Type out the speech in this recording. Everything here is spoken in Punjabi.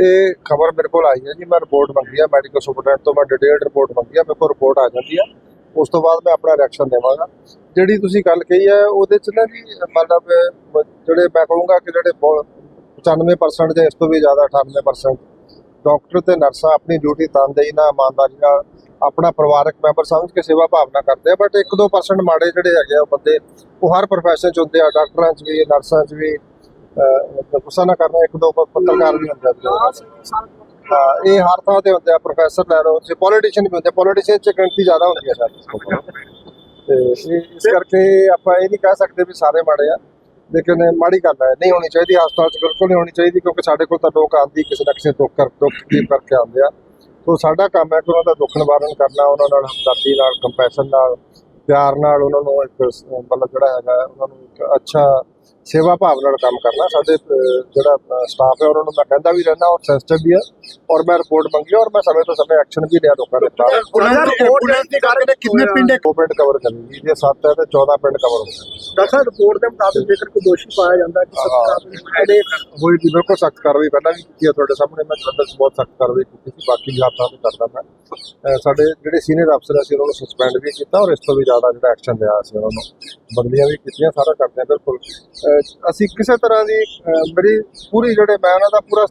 ਇਹ ਖਬਰ ਮੇਰੇ ਕੋਲ ਆਈ ਹੈ ਜੀ, ਮੈਂ ਰਿਪੋਰਟ ਮੰਗੀ ਆ ਮੈਡੀਕਲ ਸੁਪਰਡੈਂਟ ਤੋਂ ਮੈਂ ਡਿਟੇਲਡ ਰਿਪੋਰਟ ਮੰਗੀ ਆ, ਮੇਰੇ ਕੋਲ ਰਿਪੋਰਟ ਆ ਜਾਂਦੀ ਹੈ ਉਸ ਤੋਂ ਬਾਅਦ ਮੈਂ ਆਪਣਾ ਰਿਐਕਸ਼ਨ ਦੇਵਾਂਗਾ। ਜਿਹੜੀ ਤੁਸੀਂ ਗੱਲ ਕਹੀ ਹੈ, ਉਹਦੇ ਚ ਨਾ ਜੀ, ਮਤਲਬ ਜਿਹੜੇ ਮੈਂ ਕਹੂੰਗਾ ਕਿ ਜਿਹੜੇ ਬਹੁਤ 95% ਜਾਂ ਇਸ ਤੋਂ ਵੀ ਜ਼ਿਆਦਾ 98% ਡਾਕਟਰ ਤੇ ਨਰਸਾਂ ਆਪਣੀ ਡਿਊਟੀ ਤਨਦੇਹੀ ਨਾਲ, ਇਮਾਨਦਾਰੀ ਨਾਲ, ਆਪਣਾ ਪਰਿਵਾਰਕ ਮੈਂਬਰ ਸਮਝ ਕੇ ਸੇਵਾ ਭਾਵਨਾ ਕਰਦੇ ਆ ਬਟ 1-2% ਮਾੜੇ ਜਿਹੜੇ ਹੈਗੇ ਆ ਉਹ ਬੰਦੇ, ਉਹ ਹਰ profession ਚ ਹੁੰਦੇ ਆ, ਡਾਕਟਰਾਂ ਚ ਵੀ ਨਰਸਾਂ ਚ ਵੀ ਅਹ, ਗੁੱਸਾ ਨਾ ਕਰਨਾ ਇੱਕ ਦੋ ਪੱਤਰਕਾਰ ਵੀ ਹੁੰਦੇ ਆ ਇਹ ਹਰ ਥਾਂ ਤੇ ਹੁੰਦੇ ਆ ਪ੍ਰੋਫੈਸਰ ਲੈ ਲਓ ਤੇ ਪੋਲੀਟੀਸ਼ੀਅਨ ਵੀ ਹੁੰਦੇ ਪੋਲੀਟੀਸ਼ੀਅਨ ਚ ਗਿਣਤੀ ਜ਼ਿਆਦਾ ਹੁੰਦੀ ਹੈ ਸਰ ਤੇ ਇਸ ਕਰਕੇ ਆਪਾਂ ਇਹ ਨਹੀਂ ਕਹਿ ਸਕਦੇ ਵੀ ਸਾਰੇ ਮਾੜੇ ਆ। ਲੇਕਿਨ ਮਾੜੀ ਗੱਲ ਹੈ ਨਹੀਂ ਹੋਣੀ ਚਾਹੀਦੀ ਹਸਪਤਾਲ ਚ ਬਿਲਕੁਲ ਨਹੀਂ ਹੋਣੀ ਚਾਹੀਦੀ ਕਿਉਂਕਿ ਸਾਡੇ ਕੋਲ ਤਾਂ ਲੋਕ ਆਂਦੀ ਕਿਸੇ ਨਾ ਕਿਸੇ ਦੁੱਖ ਕਰ ਦੁੱਖ ਤਕਲੀਫ ਕਰਕੇ ਆਉਂਦੇ ਆ। ਸੋ ਸਾਡਾ ਕੰਮ ਹੈ ਕਿ ਉਹਨਾਂ ਦਾ ਦੁੱਖ ਨਿਵਾਰਨ ਕਰਨਾ ਉਹਨਾਂ ਨਾਲ ਹਮਦਰਦੀ ਨਾਲ ਕੰਪੈਸ਼ਨ ਨਾਲ ਪਿਆਰ ਨਾਲ ਉਹਨਾਂ ਨੂੰ ਇੱਕ ਮਤਲਬ ਜਿਹੜਾ ਹੈਗਾ ਉਹਨਾਂ ਨੂੰ ਇੱਕ ਅੱਛਾ ਸੇਵਾ ਭਾਵ ਨਾਲ ਕੰਮ ਕਰਨਾ। ਸਾਡੇ ਜਿਹੜਾ ਸਟਾਫ ਹੈ ਉਹਨਾਂ ਨੂੰ ਮੈਂ ਕਹਿੰਦਾ ਵੀ ਰਹਿਣਾ ਔਰ ਸੈਂਸਿਟਿਵ ਵੀ ਹੈ ਔਰ ਮੈਂ ਰਿਪੋਰਟ ਮੰਗੀ ਔਰ ਮੈਂ ਸਮੇਂ ਤੋਂ ਸਮੇਂ ਐਕਸ਼ਨ ਵੀ ਲਿਆ ਲੋਕਾਂ ਦੇ ਖਿਲਾਫ ਰਿਪੋਰਟ ਦੀ ਗੱਲ ਨੇ ਕਿੰਨੇ ਪਿੰਡ ਦੋ ਪਿੰਡ ਕਵਰ ਕਰਨੀ ਜੀ ਜੇ 7 ਹੈ ਤੇ 14 ਪਿੰਡ ਕਵਰ ਹੋ ਗਏ ਡਾਕਟਰ ਰਿਪੋਰਟ ਦੇ ਮੁਤਾਬਿਕ ਜੇਕਰ ਕੋਈ ਦੋਸ਼ੀ ਪਾਇਆ ਜਾਂਦਾ ਕਿ ਇਹਦੇ ਹੋਈ ਦੀ ਬਿਲਕੁਲ ਸਖਤ ਕਾਰਵਾਈ ਪਹਿਲਾਂ ਵੀ ਕੀਤੀ ਹੈ ਤੁਹਾਡੇ ਸਾਹਮਣੇ ਮੈਂ 'ਚ ਬਹੁਤ ਸਖਤ ਕਾਰਵਾਈ ਕੀਤੀ ਸੀ ਬਾਕੀ ਵੀ ਹੱਥਾਂ ਤੇ ਕਰਦਾ ਮੈਂ। ਸਾਡੇ ਜਿਹੜੇ ਸੀਨੀਅਰ ਅਫਸਰ ਸੀ ਉਹਨਾਂ ਨੂੰ ਸਸਪੈਂਡ ਵੀ ਕੀਤਾ ਔਰ ਇਸ ਤੋਂ ਵੀ ਜ਼ਿਆਦਾ ਜਿਹੜਾ ਐਕਸ਼ਨ ਲਿਆ ਸੀ ਉਹਨਾਂ ਨੂੰ ਬਦਲੀਆਂ ਵੀ ਕੀਤੀਆਂ ਸਾਰਾ ਕਰਦੇ ਆ ਬਿਲਕੁਲ। ਅਸੀਂ ਕਿਸੇ ਤਰ੍ਹਾਂ ਦੀ ਅਹ ਮੇਰੀ ਪੂਰੀ ਜਿਹੜੇ ਮੈਂ ਉਹਨਾਂ ਦਾ ਪੂਰਾ